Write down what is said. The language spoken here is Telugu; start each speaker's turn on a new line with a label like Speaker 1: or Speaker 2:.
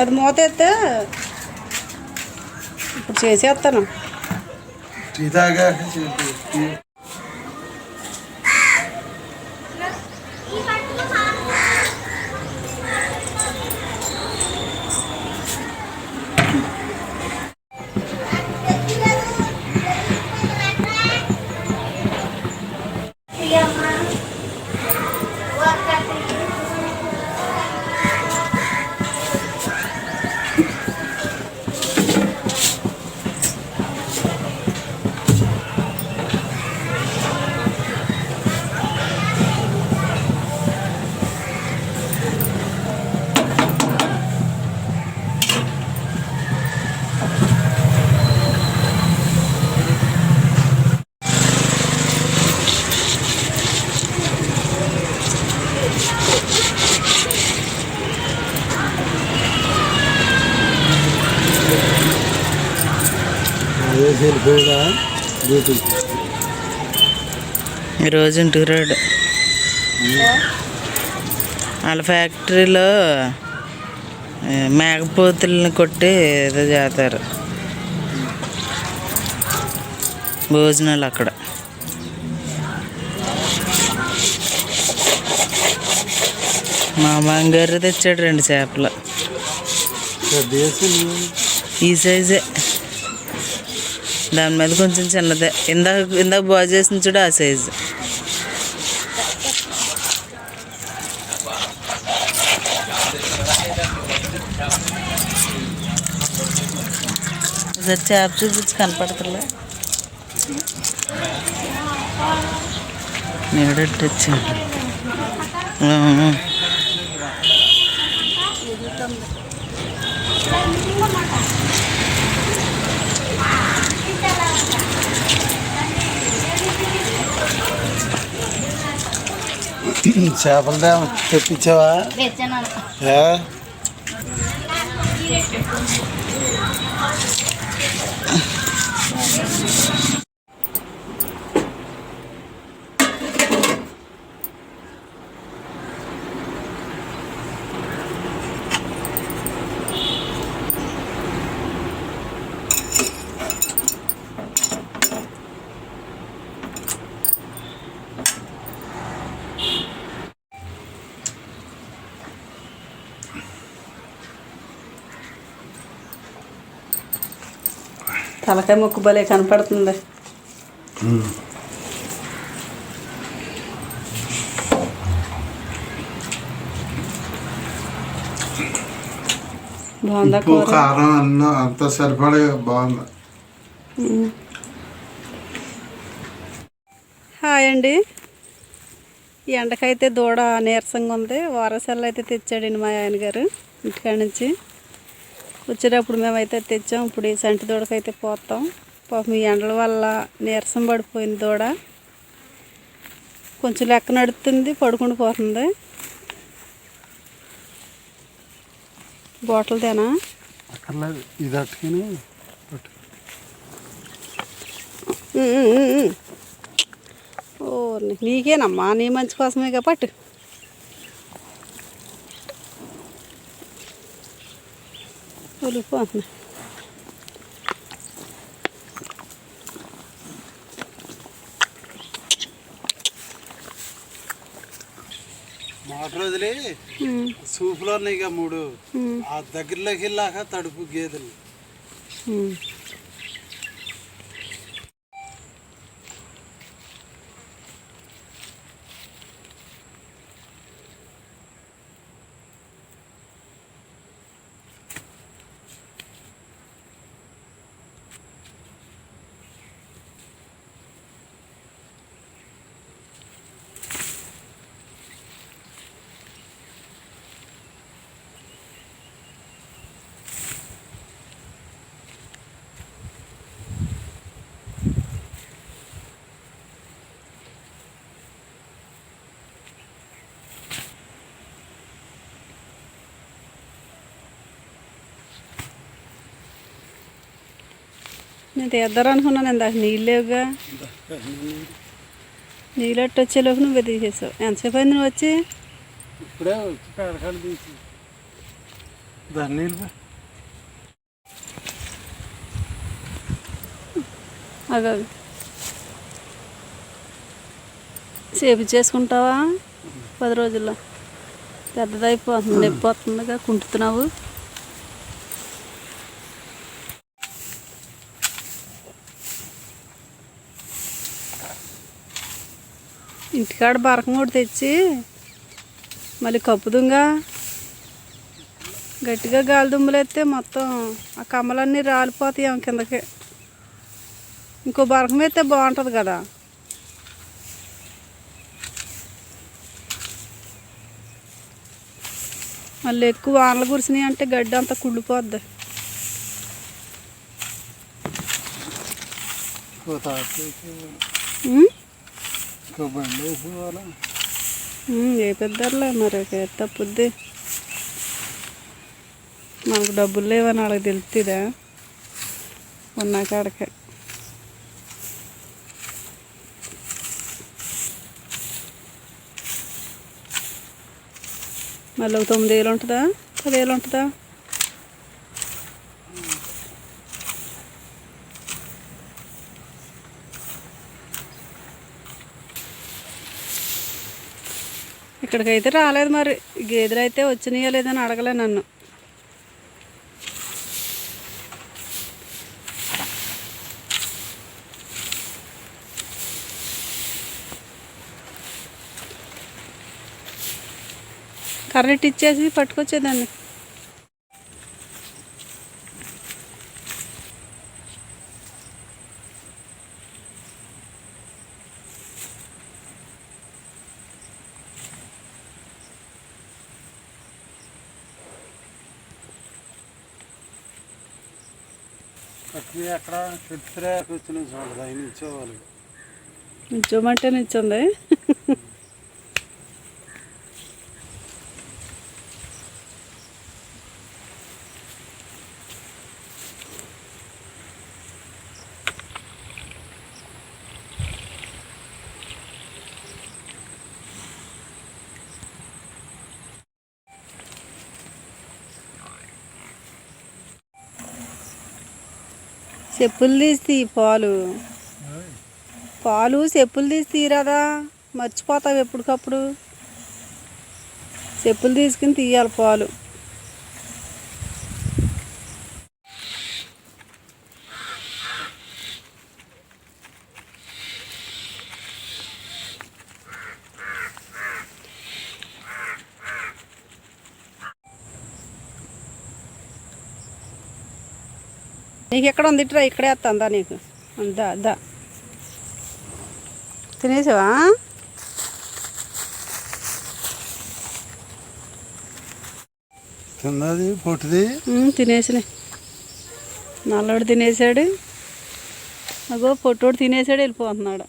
Speaker 1: అది మూత ఎత్తే ఇప్పుడు చేసేస్తాను.
Speaker 2: ఈరోజు ఇంటికి రాడు వాళ్ళ ఫ్యాక్టరీలో మేకపోతుల్ని కొట్టి ఏదో చేస్తారు భోజనాలు అక్కడ. మా మామగారు తెచ్చాడు రెండు చేపలు? ఈ సైజే. దాని మీద కొంచెం చిన్నదే. ఇందాక ఇందాక బాగా చేసిన చూడు ఆ సైజు ఒకసారి చేప చూపించి కనపడతలే. నీడట్టొచ్చు
Speaker 3: చేపలు దా తెప్పించావా
Speaker 1: తలకాయ ముక్కు భలే కనపడుతుంది. బాగుందా
Speaker 3: ఉప్పు
Speaker 1: కూర?
Speaker 3: కారం అన్న అంత సరిపడే బాగుంది.
Speaker 1: హాయ్ అండి. ఈ ఎండకైతే దూడ నీరసంగా ఉంది. వారసల్లు అయితే తెచ్చాడండి మా ఆయన గారు ఇంటికాడ నుంచి. వచ్చేటప్పుడు మేమైతే తెచ్చాం. ఇప్పుడు ఈ సంటి దూడకైతే పోతాం పాపం ఈ ఎండల వల్ల నీరసం పడిపోయింది దూడ. కొంచెం లెక్క నడుస్తుంది పడుకుని పోతుంది. బాటిల్దేనా?
Speaker 3: అక్కర్లేదు. ఇది అట్టుకుని పట్టు.
Speaker 1: ఓ నీకేనమ్మా? నీ మంచి కోసమే పట్టు. వెళ్ళిపోతున్నా
Speaker 3: మోటార్ వదిలి సూపులో ఉన్నాయి ఇక మూడు ఆ దగ్గరలోకి వెళ్ళాక తడుపు గేదెలు
Speaker 1: నేను తీద్దారు అనుకున్నాను. ఇందాక నీళ్ళు లేవుగా. నీళ్ళట్టు వచ్చేలోపు నువ్వే తీసేసావు. ఎంతసేపు అయింది నువ్వు వచ్చి?
Speaker 3: ఇప్పుడే నీళ్ళు
Speaker 1: అగా. సేపు చేసుకుంటావా? పది రోజుల్లో. పెద్దదైపోతుంది నొప్పి వస్తుందిగా కుంటున్నావు ఇంటికాడ బరకం కూడా తెచ్చి మళ్ళీ కప్పుదుంగా గట్టిగా గాలి దుమ్ములేస్తే మొత్తం ఆ కమ్మలన్నీ రాలిపోతాయి ఆమె కిందకి. ఇంకో బరకం వేస్తే బాగుంటుంది కదా. మళ్ళీ ఎక్కువ వానలు కురిసినాయి అంటే గడ్డి అంతా కుళ్ళిపోద్ది.
Speaker 3: పోతా
Speaker 1: ఏ పెద్దలే మరి తప్పుద్ది మనకు డబ్బులు లేవని వాళ్ళకి తెలుస్తుందా? ఉన్న కాడకే. మళ్ళీ ఒక తొమ్మిది వేలు ఉంటుందా? పదివేలు ఉంటుందా? ఇక్కడికైతే రాలేదు మరి. గేదెలు అయితే వచ్చినాయో లేదని అడగలే నన్ను. కరెంట్ ఇచ్చేసి పట్టుకొచ్చేదాన్ని.
Speaker 3: అక్కడ అక్కడ చెప్తే కూర్చుని చూడదు ఆయన ఇచ్చేవాళ్ళు
Speaker 1: నిల్చోమంటే నిల్చుంది. చెప్పులు తీసి పాలు. పాలు చెప్పులు తీసి తీరాదా? మర్చిపోతావు ఎప్పటికప్పుడు. చెప్పులు తీసుకుని తీయాలి పాలు. నీకు ఎక్కడ ఉంది ఇట్రా ఇక్కడే వస్తుందా నీకు. అందా దా. తినేసావా?
Speaker 3: తిన్నది పొట్టిది.
Speaker 1: తినేసినాయి నల్లోడు తినేసాడు. అగో పొట్టోడు తినేసాడు వెళ్ళిపోతున్నాడు